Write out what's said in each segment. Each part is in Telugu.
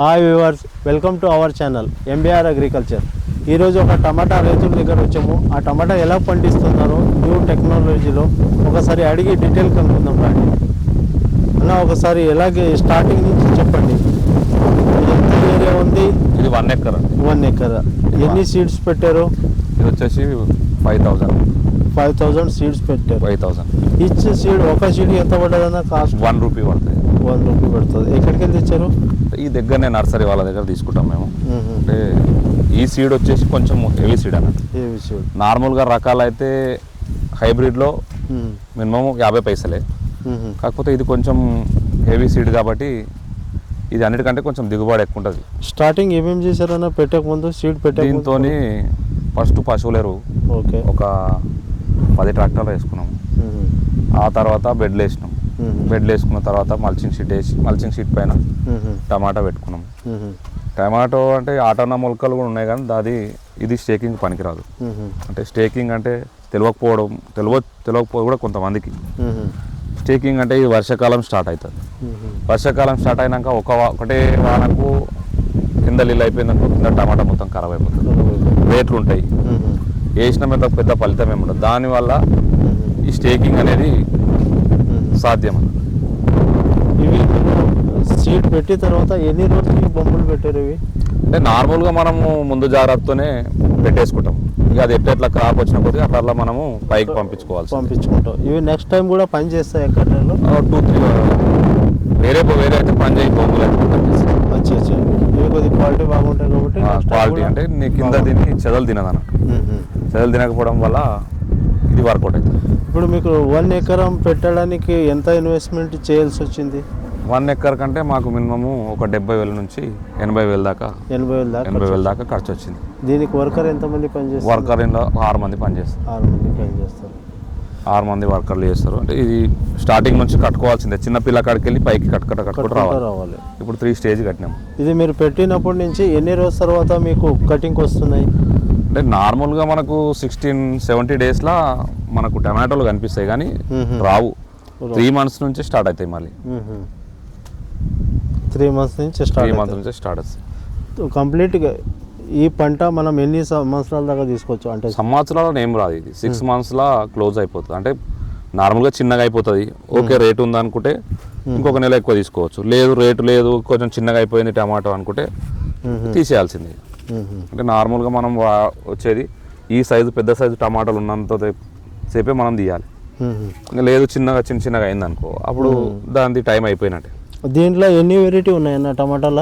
Hi viewers welcome to our channel MBR agriculture ఈరోజు ఒక టమాటా రైతుల దగ్గర వచ్చాము. ఆ టమాటా ఎలా పండిస్తున్నారో న్యూ టెక్నాలజీలో ఒకసారి అడిగి డీటెయిల్ కనుక్కుందాం రండి. అన్న ఒకసారి ఎలాగే స్టార్టింగ్ నుంచి చెప్పండి. ఎంత ఏరియా ఉంది? ఇది వన్ ఎక్కర్ వన్ ఎకర్. ఎన్ని సీడ్స్ పెట్టారు? ఇది వచ్చేసి five thousand five thousand seeds పెట్టారు. ఫైవ్ థౌజండ్ ఈచ్ సీడ్ ఒక సీడ్ ఎంత పడ్డదన్న కాస్ట్ వన్ రూపీ పడుతుంది వన్ రూపీ పడుతుంది. ఎక్కడికి వెళ్ళి తెచ్చారు? ఈ దగ్గరనే నర్సరీ వాళ్ళ దగ్గర తీసుకుంటాం మేము. అంటే ఈ సీడ్ వచ్చేసి కొంచెం హెవీ సీడ్ అన్నట్టు ఏవి సీడ్ నార్మల్గా రకాలైతే హైబ్రిడ్లో మ్మ్. మినిమం యాభై పైసలే. కాకపోతే ఇది కొంచెం హెవీ సీడ్ కాబట్టి ఇది అన్నిటికంటే కొంచెం దిగుబడి ఎక్కువ ఉంటుంది. స్టార్టింగ్ ఏమేమి చేశారన్న పెట్టక ముందు సీడ్ పెట్టక దీంతో ఫస్ట్ పశువుల ఎరువు. ఓకే ఒక పది ట్రాక్టర్లు వేసుకున్నాము. ఆ తర్వాత బెడ్లు వేసినాం. బెడ్లు వేసుకున్న తర్వాత మల్చింగ్ షీట్ వేసి మల్చింగ్ షీట్ పైన. టమాటా పెట్టుకున్నాం. టమాటో అంటే ఆటన్న మొలకలు కూడా ఉన్నాయి కానీ అది ఇది స్టేకింగ్ పనికిరాదు. అంటే స్టేకింగ్ అంటే తెలియకపోవడం తెలియ తెలియకపోవడం కూడా కొంతమందికి. స్టేకింగ్ అంటే ఇది వర్షాకాలం స్టార్ట్ అవుతుంది. వర్షాకాలం స్టార్ట్ అయినాక ఒక ఒకటే వానకు కింద నీళ్ళు అయిపోయిందనుకో కింద టమాటా మొత్తం ఖరాబ్ అయిపోతుంది రేట్లు ఉంటాయి. వేసిన మీద పెద్ద ఫలితం ఏమి ఉండదు దానివల్ల. ఈ స్టేకింగ్ అనేది. సాధ్యం. అన్నమాట ఇవి సీడ్ పెట్టిన తర్వాత ఎన్ని రోజులకి బొమ్మలు పెట్టారు ఇవి? అంటే నార్మల్గా మనము ముందు జాగ్రత్తతోనే పెట్టేసుకుంటాం. ఇక అది ఎట్లా ఎట్లా క్రాప్ వచ్చిన కొద్దీ అట్లా మనము పైకి పంపించుకోవాల్సి పంపించుకుంటాం. ఇవి నెక్స్ట్ టైం కూడా పని చేస్తాయి ఎక్కడలో టూ త్రీ వేరే వేరే అయితే పని చేయి బొమ్మలు అయితే ఇవి క్వాలిటీ బాగుంటాయి కాబట్టి క్వాలిటీ అంటే నీ కింద. దీన్ని చెదలు తినదు చెదలు తినకపోవడం వల్ల ఇది వర్కౌట్ అవుతుంది. ఇప్పుడు మీకు వన్ ఎకరం పెట్టడానికి ఎంత ఇన్వెస్ట్మెంట్ చేయాల్సి వచ్చింది? వన్ ఎక్కర్ కంటే మాకు మినిమము ఒక డెబ్బై వేల నుంచి ఎనభై వేల దాకా ఎనభై వేల దాకా ఎనభై వేల దాకా ఖర్చు వచ్చింది. దీనికి వర్కర్ ఎంతమంది పని చేస్తారు వర్కర్ ఆరు మంది పని చేస్తారు ఆరు మంది పని చేస్తారు ఆరు మంది వర్కర్లు చేస్తారు. అంటే ఇది స్టార్టింగ్ నుంచి కట్టుకోవాల్సిందే. చిన్న పిల్ల కాడికి వెళ్ళి పైకి కట్టుకుంటా కట్టుకుంటూ రావాలి. ఇప్పుడు త్రీ స్టేజ్ కట్టినాం. ఇది మీరు పెట్టినప్పటి నుంచి ఎన్ని రోజుల తర్వాత మీకు కటింగ్కి వస్తున్నాయి? అంటే నార్మల్గా మనకు సిక్స్టీన్ సెవెంటీ డేస్లో మనకు టమాటోలు కనిపిస్తాయి కానీ. రావు. త్రీ మంత్స్ నుంచి స్టార్ట్ అవుతాయి మళ్ళీ. త్రీ మంత్స్ నుంచి త్రీ స్టార్ట్ మంత్స్ నుంచి స్టార్ట్ అవుతాయి. కంప్లీట్గా ఈ పంట మనం ఎన్ని సంవత్సరాల దాకా తీసుకోవచ్చు? అంటే సంవత్సరాలు ఏం రాదు ఇది. సిక్స్ మంత్స్లో క్లోజ్ అయిపోతుంది. అంటే నార్మల్గా చిన్నగా అయిపోతుంది. ఓకే రేటు ఉందనుకుంటే ఇంకొక నెల ఎక్కువ తీసుకోవచ్చు. లేదు రేటు లేదు కొంచెం చిన్నగా అయిపోయింది టమాటో అనుకుంటే. తీసేయాల్సిందే. అంటే నార్మల్గా మనం వచ్చేది ఈ సైజు పెద్ద సైజు టమాటాలు ఉన్నంత సేపే మనం తీయాలి. లేదు చిన్నగా చిన్న చిన్నగా అయింది అనుకో అప్పుడు దాని టైం అయిపోయినట్టే. దీంట్లో ఎన్ని వెరైటీ ఉన్నాయన్న టమాటాల?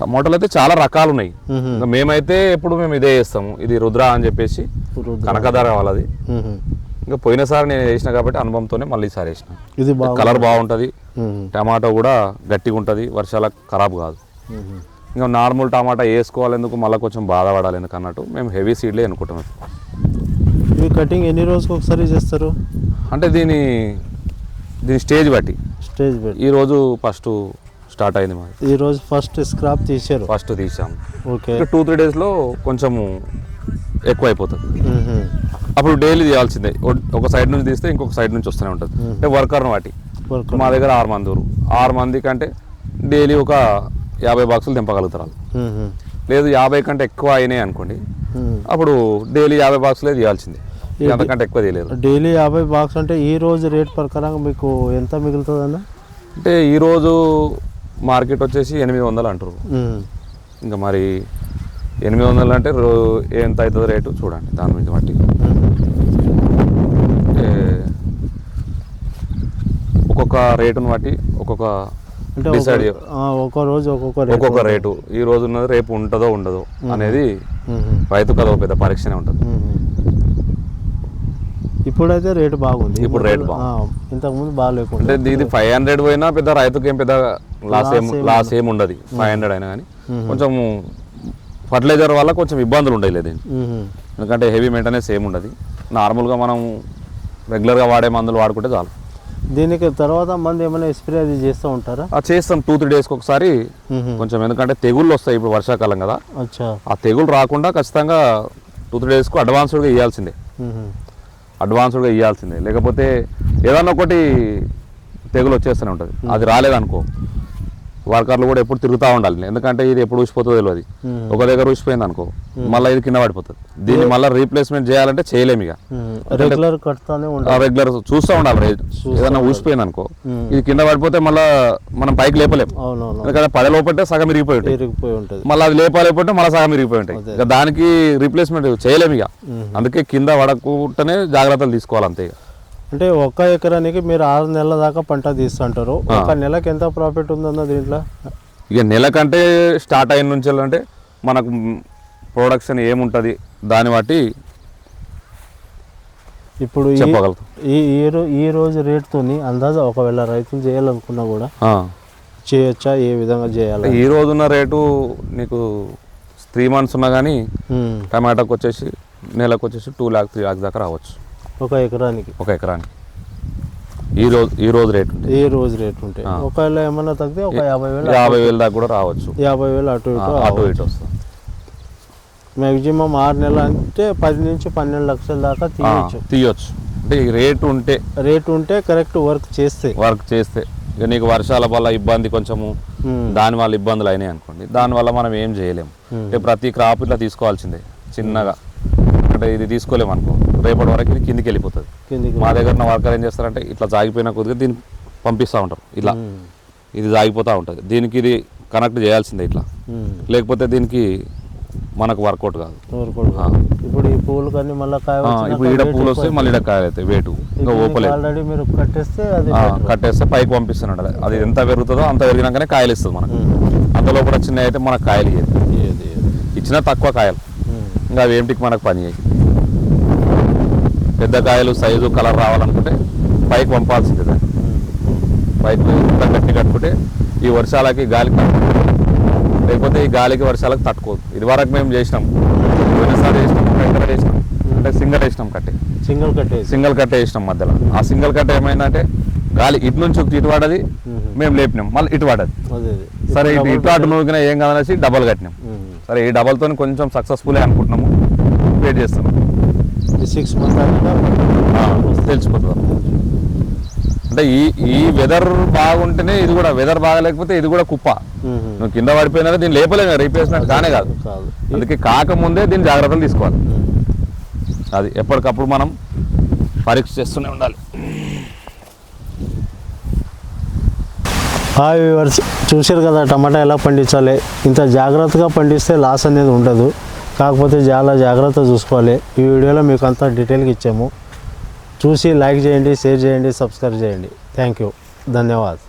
టమాటాలు అయితే చాలా రకాలు ఉన్నాయి మేమైతే ఎప్పుడు మేము ఇదే చేస్తాము. ఇది రుద్ర అని చెప్పేసి రుద్ర. కనకదార వాళ్ళది. ఇంకా పోయినసారి నేను వేసిన కాబట్టి అనుభవంతోనే మళ్ళీ ఈసారి వేసిన ఇది కలర్ బాగుంటుంది. టమాటో కూడా గట్టిగా ఉంటుంది వర్షాలకు ఖరాబ్ కాదు. ఇంకా నార్మల్ టమాటా వేసుకోవాలి ఎందుకు? మళ్ళీ కొంచెం బాధపడాలి ఎందుకు అన్నట్టు మేము హెవీ సీడ్లే అనుకుంటాం ఇవి కటింగ్ ఎన్ని రోజుకి ఒకసారి చేస్తారు? అంటే దీని దీని స్టేజ్ బట్టి. స్టేజ్ పెట్టి ఈరోజు ఫస్ట్ స్టార్ట్ అయింది మాది. ఈరోజు ఫస్ట్ స్క్రాప్ తీశారు. ఫస్ట్ తీసాము ఓకే. టూ త్రీ డేస్లో కొంచెము ఎక్కువ అయిపోతుంది. అప్పుడు డైలీ తీయాల్సిందే. ఒక సైడ్ నుంచి తీస్తే ఇంకొక సైడ్ నుంచి వస్తూనే ఉంటుంది. అంటే వర్కర్ని బట్టి. వర్క్ మా దగ్గర ఆరు మంది ఊరు ఆరు మంది కంటే డైలీ ఒక యాభై బాక్సులు దింపగలుగుతారు వాళ్ళు. మ్మ్. లేదు యాభై కంటే ఎక్కువ అయినాయి అనుకోండి. అప్పుడు డైలీ యాభై బాక్సులే తీయాల్సిందే అంతకంటే ఎక్కువ తీయలేదు డైలీ యాభై బాక్స్ అంటే ఈ రోజు రేట్ ప్రకారం మీకు ఎంత మిగులుతుంది అన్న అంటే ఈరోజు మార్కెట్ వచ్చేసి ఎనిమిది వందలు అంటారు. ఇంకా మరి ఎనిమిది వందలు అంటే ఎంత అవుతుందో రేటు చూడండి దాని మీద బట్టి ఒక్కొక్క రేటును బట్టి ఒక్కొక్క అంటే డిసైడ్ ఒక్కో రోజు ఒక్కొక్క రేట్. ఒక్కొక్క రేటు. ఈ రోజు ఉన్నది రేపు ఉంటుందో ఉండదో అనేది. రైతుకు అదొక పెద్ద పరీక్షనే ఉంటుంది. ఇప్పుడైతే రేటు బాగుంది. ఇప్పుడు రేటు ఇంతకుముందు బాగాలేకుండా అంటే ఇది ఫైవ్ హండ్రెడ్ పోయినా పెద్ద రైతుకి ఏం పెద్ద లాస్ ఏం లాస్ ఏం ఉండదు. ఫైవ్ హండ్రెడ్ అయినా కానీ. కొంచెం ఫర్టిలైజర్ వల్ల కొంచెం ఇబ్బందులు ఉంటాయి లేదు. ఎందుకంటే హెవీ మెయింటెనెన్స్ ఏమి ఉండదు. నార్మల్గా మనం రెగ్యులర్గా వాడే మందులు వాడుకుంటే చాలు. దీనికి తర్వాత మంది ఏమైనా స్ప్రే అది చేస్తూ ఉంటారా? అది చేస్తాం. టూ త్రీ డేస్కి ఒకసారి. కొంచెం ఎందుకంటే తెగుళ్ళు వస్తాయి ఇప్పుడు వర్షాకాలం కదా. అచ్చా. ఆ తెగులు రాకుండా ఖచ్చితంగా టూ త్రీ డేస్కు అడ్వాన్స్డ్గా ఇవ్వాల్సిందే. అడ్వాన్స్డ్గా ఇవ్వాల్సిందే లేకపోతే ఏదన్నా ఒకటి తెగులు వచ్చేస్తూనే ఉంటుంది. అది రాలేదనుకో. వర్కర్లు కూడా ఎప్పుడు తిరుగుతూ ఉండాలి. ఎందుకంటే ఇది ఎప్పుడు ఊసిపోతుందో తెలియదు. ఒక దగ్గర ఊసిపోయింది అనుకో మళ్ళీ ఇది కింద పడిపోతుంది. దీన్ని మళ్ళీ రీప్లేస్మెంట్ చేయాలంటే చేయలేము ఇక. రెగ్యులర్ రెగ్యులర్ చూస్తూ ఉండాలి. ఏదైనా ఊసిపోయింది అనుకో. ఇది కింద పడిపోతే మళ్ళీ మనం పైకి లేపలేము ఎందుకంటే పది లోపంటే సగం ఇరిగిపోయి ఉంటుంది. మళ్ళీ అది లేపాలేకపోతే మళ్ళీ సగం ఇరిగిపోయి ఉంటాయి. ఇక దానికి రీప్లేస్మెంట్ చేయలేము ఇక. అందుకే కింద పడకుండానే జాగ్రత్తలు తీసుకోవాలి అంతే ఇక. అంటే ఒక్క ఎకరానికి మీరు ఆరు నెలల దాకా పంట తీస్తుంటారు. ఒక నెలకి ఎంత ప్రాఫిట్ ఉందన్న దీంట్లో? ఇక నెలకంటే స్టార్ట్ అయిన నుంచి అంటే మనకు ప్రొడక్షన్ ఏముంటుంది? దాన్ని బట్టి ఇప్పుడు ఈ- చెప్పగలుగుతాం. ఈ ఈ రో- ఈ రోజు రేటుతోని అందాజ ఒకవేళ రైతులు చేయాలనుకున్నా కూడా. చేయొచ్చా? ఏ విధంగా చేయాలి? ఈ రోజున్న రేటు నీకు త్రీ మంత్స్ ఉన్నా కానీ ఉమ్. టమాటాకి వచ్చేసి నెలకు వచ్చేసి టూ ల్యాక్ త్రీ ల్యాక్ దాకా రావచ్చు. ఒక ఎకరానికి. ఒక ఎకరానికి. ఈ రోజు ఈ రోజు రేట్ ఉంటుంది. ఏ రోజు రేట్ ఉంటాయి ఒకవేళ ఏమన్నా తగ్గితే ఒక యాభై వేలు యాభై వేలు దాకా కూడా రావచ్చు. యాభై వేలు అటు ఇటు అటు ఇటు వస్తుంది. మ్యాక్సిమం ఆరు నెలలు అంటే పది నుంచి పన్నెండు లక్షల దాకా తీయచ్చు. తీయొచ్చు. అంటే ఈ రేటు ఉంటే రేట్ ఉంటే కరెక్ట్ వర్క్ చేస్తే. వర్క్ చేస్తే. ఇక నీకు వర్షాల వల్ల ఇబ్బంది కొంచెము. దాని వల్ల ఇబ్బందులు అయినాయి అనుకోండి. దానివల్ల మనం ఏం చేయలేము. అంటే ప్రతి క్రాప్ ఇట్లా తీసుకోవాల్సిందే చిన్నగా. అంటే ఇది తీసుకోలేము అనుకో రేపటి వరకు ఇది కిందికి వెళ్ళిపోతుంది. మా దగ్గర ఉన్న వర్కర్ ఏం చేస్తారంటే ఇట్లా జాగిపోయిన కొద్దిగా దీన్ని పంపిస్తూ ఉంటారు ఇట్లా ఉమ్. ఇది జాగిపోతూ ఉంటుంది. దీనికి ఇది కనెక్ట్ చేయాల్సిందే ఇట్లా. లేకపోతే దీనికి మనకు వర్కౌట్ కాదు. ఇప్పుడు ఈ పూలు కానీ మళ్ళీ ఇప్పుడు ఈడ పూలు వస్తే మళ్ళీ ఈడ కాయలు అవుతాయి వేటు. ఇంకా ఓపలేదు. ఆల్రెడీ మీరు కట్టేస్తే కట్టేస్తే పైకి పంపిస్తున్నాడు అది ఎంత పెరుగుతుందో అంత పెరిగినాకనే కాయలు ఇస్తుంది మనకు. అంతలో కూడా చిన్న అయితే మనకు కాయలు. ఇచ్చినా తక్కువ కాయలు. ఇంకా అవి ఏంటికి మనకు పని చేయి పెద్ద కాయలు సైజు కలర్ రావాలనుకుంటే పైకి పంపాల్సిందే దాన్ని. పైకి ఇంత గట్టి కట్టుకుంటే ఈ వర్షాలకి గాలికి. లేకపోతే ఈ గాలికి వర్షాలకు తట్టుకోదు. ఇది వరకు మేము చేసినాం. పోయినసారి చేసినాం ఒక ఎకరా చేసినాం అంటే సింగల్ వేసినాం కట్టే. సింగిల్ కట్టేసి సింగిల్ కట్టే వేసినాం మధ్యలో. ఆ సింగిల్ కట్ట ఏమైందంటే గాలి ఇటు నుంచి ఇటు పడ్డది ఉమ్. మేము లేపినాం. మళ్ళీ ఇటు అదే. సరే ఇటు ఇటు అటు నూకినా ఏం కాదనేసి డబల్ కట్టినాం. సరే ఈ డబల్తో కొంచెం సక్సెస్ఫుల్ అనుకుంటున్నాము. వెయిట్ చేస్తున్నాం. సిక్స్ మంత్ తెలిసిపోతుంది అంటే ఈ ఈ వెదర్ బాగుంటేనే ఇది కూడా వెదర్ బాగలేకపోతే ఇది కూడా కుప్ప. నువ్వు కింద పడిపోయినా దీన్ని లేపలేము రీప్లేస్మెంట్ కానే కాదు. అందుకే కాకముందే దీని జాగ్రత్తలు తీసుకోవాలి. అది ఎప్పటికప్పుడు మనం పరీక్ష చేస్తూనే ఉండాలి. హాయ్ వ్యూవర్స్ చూశారు కదా టమాటా ఎలా పండించాలి? ఇంత జాగ్రత్తగా పండిస్తే లాస్ అనేది ఉండదు. కాకపోతే చాలా జాగ్రత్త చూసుకోవాలి. ఈ వీడియోలో మీకు అంతా డీటెయిల్గా ఇచ్చాము. చూసి లైక్ చేయండి షేర్ చేయండి సబ్స్క్రైబ్ చేయండి. Thank you. ధన్యవాద్